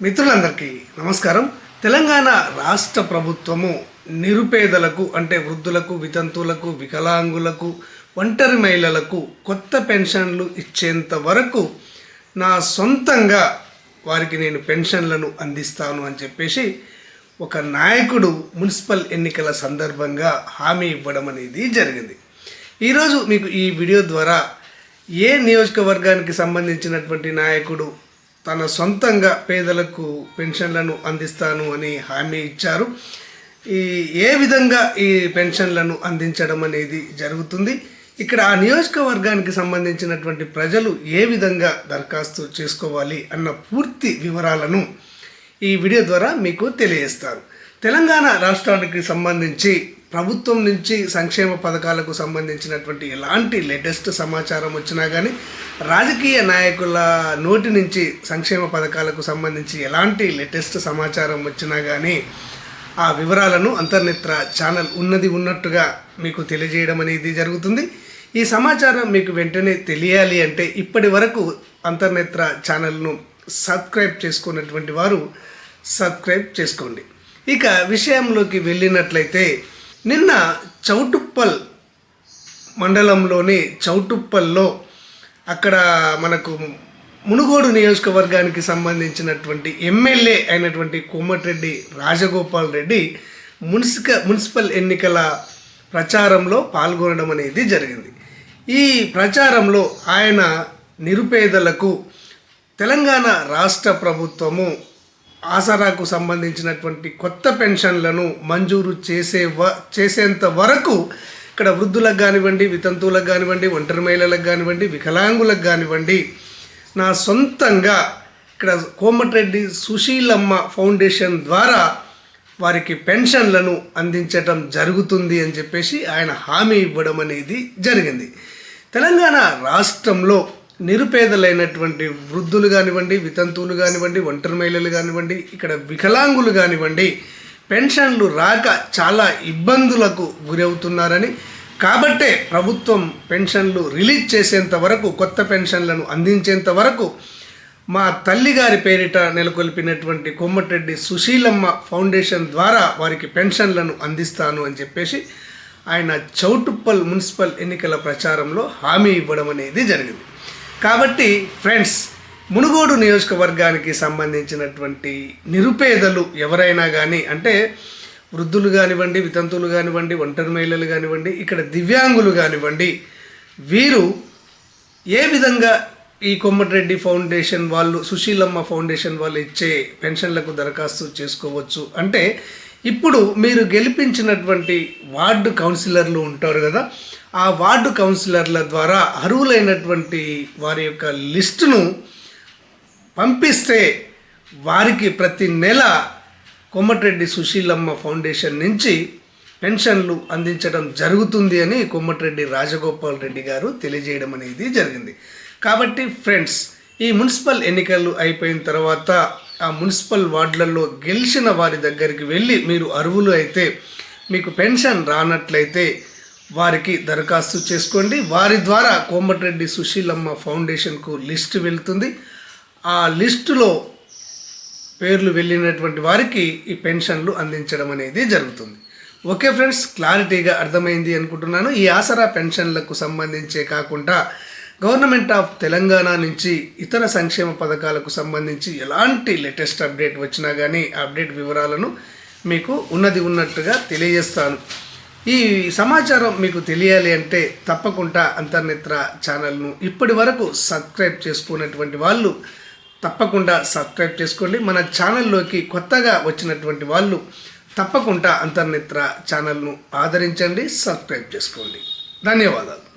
మిత్రులందరికీ నమస్కారం. తెలంగాణ రాష్ట్ర ప్రభుత్వము నిరుపేదలకు అంటే వృద్ధులకు వితంతువులకు వికలాంగులకు ఒంటరి మహిళలకు కొత్త పెన్షన్లు ఇచ్చేంత వరకు నా సొంతంగా వారికి నేను పెన్షన్లను అందిస్తాను అని చెప్పేసి ఒక నాయకుడు మున్సిపల్ ఎన్నికల సందర్భంగా హామీ ఇవ్వడం అనేది జరిగింది. ఈరోజు మీకు ఈ వీడియో ద్వారా ఏ నియోజకవర్గానికి సంబంధించినటువంటి నాయకుడు తన సొంతంగా పేదలకు పెన్షన్లను అందిస్తాను అని హామీ ఇచ్చారు. ఈ ఏ విధంగా ఈ పెన్షన్లను అందించడం అనేది జరుగుతుంది? ఇక్కడ ఆ నియోజకవర్గానికి సంబంధించినటువంటి ప్రజలు ఏ విధంగా దరఖాస్తు చేసుకోవాలి అన్న పూర్తి వివరాలను ఈ వీడియో ద్వారా మీకు తెలియజేస్తారు. తెలంగాణ రాష్ట్రానికి సంబంధించి ప్రభుత్వం నుంచి సంక్షేమ పథకాలకు సంబంధించినటువంటి ఎలాంటి లేటెస్ట్ సమాచారం వచ్చినా కానీ రాజకీయ నాయకుల నోటి నుంచి సంక్షేమ పథకాలకు సంబంధించి ఎలాంటి లేటెస్ట్ సమాచారం వచ్చినా కానీ ఆ వివరాలను అంతర్నేత్ర ఛానల్ ఉన్నది ఉన్నట్టుగా మీకు తెలియజేయడం అనేది జరుగుతుంది. ఈ సమాచారం మీకు వెంటనే తెలియాలి అంటే ఇప్పటి వరకు అంతర్నేత్ర ఛానల్ను సబ్స్క్రైబ్ చేసుకున్నటువంటి వారు సబ్స్క్రైబ్ చేసుకోండి. ఇక విషయంలోకి వెళ్ళినట్లయితే నిన్న చౌటుప్పల్ మండలంలోని చౌటుప్పల్లో అక్కడ మనకు మునుగోడు నియోజకవర్గానికి సంబంధించినటువంటి ఎమ్మెల్యే అయినటువంటి కోమటిరెడ్డి రాజగోపాల్ రెడ్డి మున్సిక మున్సిపల్ ఎన్నికల ప్రచారంలో పాల్గొనడం అనేది జరిగింది. ఈ ప్రచారంలో ఆయన నిరుపేదలకు తెలంగాణ రాష్ట్ర ప్రభుత్వము ఆసరాకు సంబంధించినటువంటి కొత్త పెన్షన్లను మంజూరు చేసే వ చేసేంత వరకు ఇక్కడ వృద్ధులకు కానివ్వండి వితంతువులకు కానివ్వండి ఒంటరి మహిళలకు కానివ్వండి వికలాంగులకు కానివ్వండి నా సొంతంగా ఇక్కడ కోమటిరెడ్డి సుశీలమ్మ ఫౌండేషన్ ద్వారా వారికి పెన్షన్లను అందించటం జరుగుతుంది అని చెప్పేసి ఆయన హామీ ఇవ్వడం అనేది జరిగింది. తెలంగాణ రాష్ట్రంలో నిరుపేదలైనటువంటి వృద్ధులు కానివ్వండి వితంతువులు కానివ్వండి ఒంటరి మహిళలు కానివ్వండి ఇక్కడ వికలాంగులు కానివ్వండి పెన్షన్లు రాక చాలా ఇబ్బందులకు గురవుతున్నారని. కాబట్టే ప్రభుత్వం పెన్షన్లు రిలీజ్ చేసేంత వరకు కొత్త పెన్షన్లను అందించేంత వరకు మా తల్లిగారి పేరిట నెలకొల్పినటువంటి కొమ్మటిరెడ్డి సుశీలమ్మ ఫౌండేషన్ ద్వారా వారికి పెన్షన్లను అందిస్తాను అని చెప్పేసి ఆయన చౌటుప్పల్ మున్సిపల్ ఎన్నికల ప్రచారంలో హామీ ఇవ్వడం అనేది జరిగింది. కాబట్టి ఫ్రెండ్స్ మునుగోడు నియోజకవర్గానికి సంబంధించినటువంటి నిరుపేదలు ఎవరైనా కానీ అంటే వృద్ధులు కానివ్వండి వితంతువులు కానివ్వండి ఒంటరి మహిళలు కానివ్వండి ఇక్కడ దివ్యాంగులు కానివ్వండి వీరు ఏ విధంగా ఈ కొమ్మటిరెడ్డి ఫౌండేషన్ వాళ్ళు సుశీలమ్మ ఫౌండేషన్ వాళ్ళు ఇచ్చే పెన్షన్లకు దరఖాస్తు చేసుకోవచ్చు? అంటే ఇప్పుడు మీరు గెలిపించినటువంటి వార్డు కౌన్సిలర్లు ఉంటారు కదా ఆ వార్డు కౌన్సిలర్ల ద్వారా అర్హులైనటువంటి వారి యొక్క లిస్టును పంపిస్తే వారికి ప్రతి నెల కొమ్మటిరెడ్డి సుశీలమ్మ ఫౌండేషన్ నుంచి పెన్షన్లు అందించడం జరుగుతుంది అని కొమ్మటిరెడ్డి రాజగోపాల్ రెడ్డి గారు తెలియజేయడం అనేది జరిగింది. కాబట్టి ఫ్రెండ్స్ ఈ మున్సిపల్ ఎన్నికలు అయిపోయిన తర్వాత ఆ మున్సిపల్ వార్డులలో గెలిచిన వారి దగ్గరికి వెళ్ళి మీరు అర్హులు అయితే మీకు పెన్షన్ రానట్లయితే వారికి దరఖాస్తు చేసుకోండి. వారి ద్వారా కోమటిరెడ్డి సుశీలమ్మ ఫౌండేషన్కు లిస్ట్ వెళ్తుంది. ఆ లిస్టులో పేర్లు వెళ్ళినటువంటి వారికి ఈ పెన్షన్లు అందించడం అనేది జరుగుతుంది. ఓకే ఫ్రెండ్స్ క్లారిటీగా అర్థమైంది అనుకుంటున్నాను. ఈ ఆసరా పెన్షన్లకు సంబంధించే కాకుండా గవర్నమెంట్ ఆఫ్ తెలంగాణ నుంచి ఇతర సంక్షేమ పథకాలకు సంబంధించి ఎలాంటి లేటెస్ట్ అప్డేట్ వచ్చినా కానీ అప్డేట్ వివరాలను మీకు ఉన్నది ఉన్నట్టుగా తెలియజేస్తాను. ఈ సమాచారం మీకు తెలియాలి అంటే తప్పకుండా అంతర్నేత్ర ఛానల్ను ఇప్పటి వరకు సబ్స్క్రైబ్ చేసుకున్నటువంటి వాళ్ళు తప్పకుండా సబ్స్క్రైబ్ చేసుకోండి. మన ఛానల్లోకి కొత్తగా వచ్చినటువంటి వాళ్ళు తప్పకుండా అంతర్నేత్ర ఛానల్ను ఆదరించండి సబ్స్క్రైబ్ చేసుకోండి. ధన్యవాదాలు.